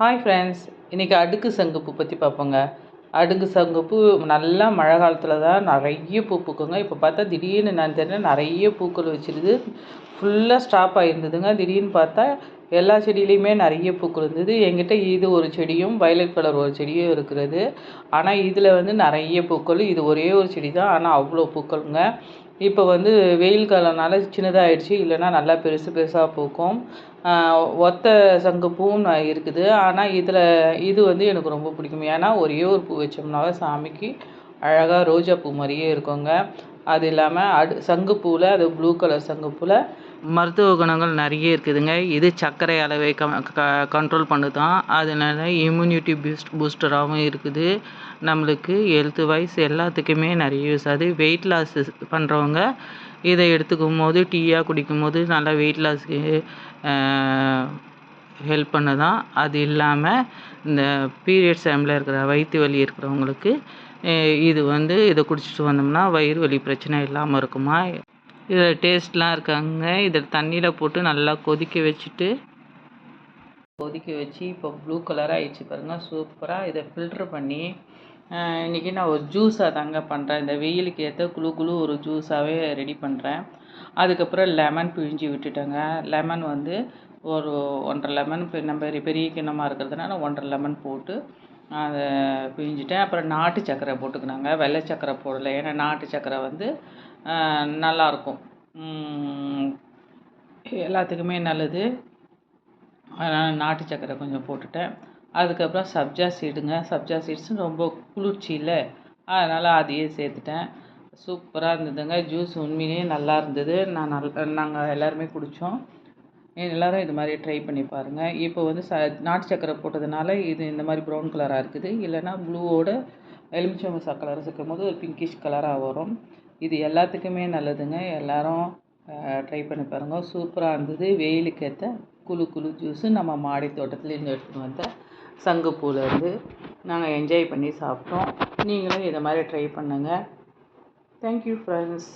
Hi friends இன்றைக்கி அடுக்கு சங்குப்பூ பற்றி பார்ப்போங்க. அடுக்கு சங்குப்பூ நல்லா மழை காலத்தில் தான் நிறைய பூ பூக்குங்க. இப்போ பார்த்தா திடீர்னு நான் தெரியல நிறைய பூக்கள் வச்சிருது. ஃபுல்லாக ஸ்டாப் ஆகிருந்ததுங்க திடீர்னு பார்த்தா எல்லா செடியிலையுமே நிறைய பூக்கள் இருந்தது. என்கிட்ட இது ஒரு செடியும் வயலட் கலர் ஒரு செடியும் இருக்கிறது. ஆனால் இதில் வந்து நிறைய பூக்கள் இது ஒரே ஒரு செடி தான் ஆனால் அவ்வளோ பூக்கள்ங்க. இப்போ வந்து வெயில் காலம்னால சின்னதாகிடுச்சு இல்லைன்னா நல்லா பெருசு பெருசாக பூக்கும். ஒத்த சங்குப்பூவும் இருக்குது. ஆனால் இதில் இது வந்து எனக்கு ரொம்ப பிடிக்கும். ஏன்னா ஒரே ஒரு பூ வச்சோம்னாவே சாமிக்கு அழகாக ரோஜா பூ மாதிரியே இருக்குங்க. அது இல்லாமல் அடு சங்குப்பூவில் அது ப்ளூ கலர் சங்குப்பூவில் மருத்துவ குணங்கள் நிறைய இருக்குதுங்க. இது சர்க்கரை அளவை க கண்ட்ரோல் பண்ணுதான். அதனால இம்யூனிட்டி பூஸ்ட் பூஸ்டராகவும் இருக்குது. நம்மளுக்கு ஹெல்த்து வைஸ் எல்லாத்துக்குமே நிறைய யூஸ் ஆகுது வெயிட் லாஸ் பண்ணுறவங்க இதை எடுத்துக்கும் போது டீயாக குடிக்கும் போது நல்லா வெயிட் லாஸ்க்கு ஹெல்ப் பண்ணுதான். அது இல்லாமல் இந்த பீரியட்ஸ் டைமில் இருக்கிற வயிற்று வலி இருக்கிறவங்களுக்கு இது வந்து இதை குடிச்சிட்டு வந்தோம்னா வயிறு வலி பிரச்சனை இல்லாமல் இருக்குமா? இதில் டேஸ்ட்லாம் இருக்காங்க. இதை தண்ணியில் போட்டு நல்லா கொதிக்க வச்சுட்டு கொதிக்க வச்சு இப்போ ப்ளூ கலராக ஆயிடுச்சு பாருங்கள் சூப்பராக இதை ஃபில்ட்ரு பண்ணி இன்றைக்கி நான் ஒரு ஜூஸாக தாங்க பண்ணுறேன் இந்த வெயிலுக்கு ஏற்ற குழு குழு ஒரு ஜூஸாகவே ரெடி பண்ணுறேன் அதுக்கப்புறம் லெமன் பிழிஞ்சு விட்டுட்டேங்க. லெமன் வந்து ஒரு ஒன்றரை லெமன் இப்போ நம்ம பெரிய கிண்ணமாக இருக்கிறதுனால ஒன்றரை லெமன் போட்டு அதை பிழிஞ்சிட்டேன். அப்புறம் நாட்டு சக்கரை போட்டுக்கினாங்க. வெள்ளை சக்கரை போடலை. ஏன்னா நாட்டு சக்கரை வந்து நல்லாயிருக்கும் எல்லாத்துக்குமே நல்லது. அதனால் நாட்டு சக்கரை கொஞ்சம் போட்டுட்டேன். அதுக்கப்புறம் சப்ஜா சீடுங்க. சப்ஜா சீட்ஸ் ரொம்ப குளிர்ச்சி இல்லை. அதனால் அதையே சேர்த்துட்டேன். சூப்பராக இருந்ததுங்க. ஜூஸ் உண்மையிலேயே நல்லா இருந்தது. நான் நல் நாங்கள் எல்லாருமே குடித்தோம் எல்லோரும் இது மாதிரி ட்ரை பண்ணி பாருங்கள் இப்போ வந்து ச நாட்டு சக்கரை போட்டதுனால இது இந்த மாதிரி ப்ரௌன் கலராக இருக்குது. இல்லைன்னா ப்ளூவோட எலுமிச்சை கலர் சேர்க்கும் போது ஒரு பிங்கிஷ் கலராக வரும். இது எல்லாத்துக்குமே நல்லதுங்க. எல்லோரும் ட்ரை பண்ணி பாருங்கள் சூப்பராக இருந்தது. வெயிலுக்கு ஏற்ற குழு குழு ஜூஸு நம்ம மாடி தோட்டத்துலேருந்து எடுத்துகிட்டு வந்த சங்குப்பூலேருந்து நாங்கள் என்ஜாய் பண்ணி சாப்பிட்டோம். நீங்களும் இதை மாதிரி ட்ரை பண்ணுங்கள் தேங்க்யூ ஃப்ரெண்ட்ஸ்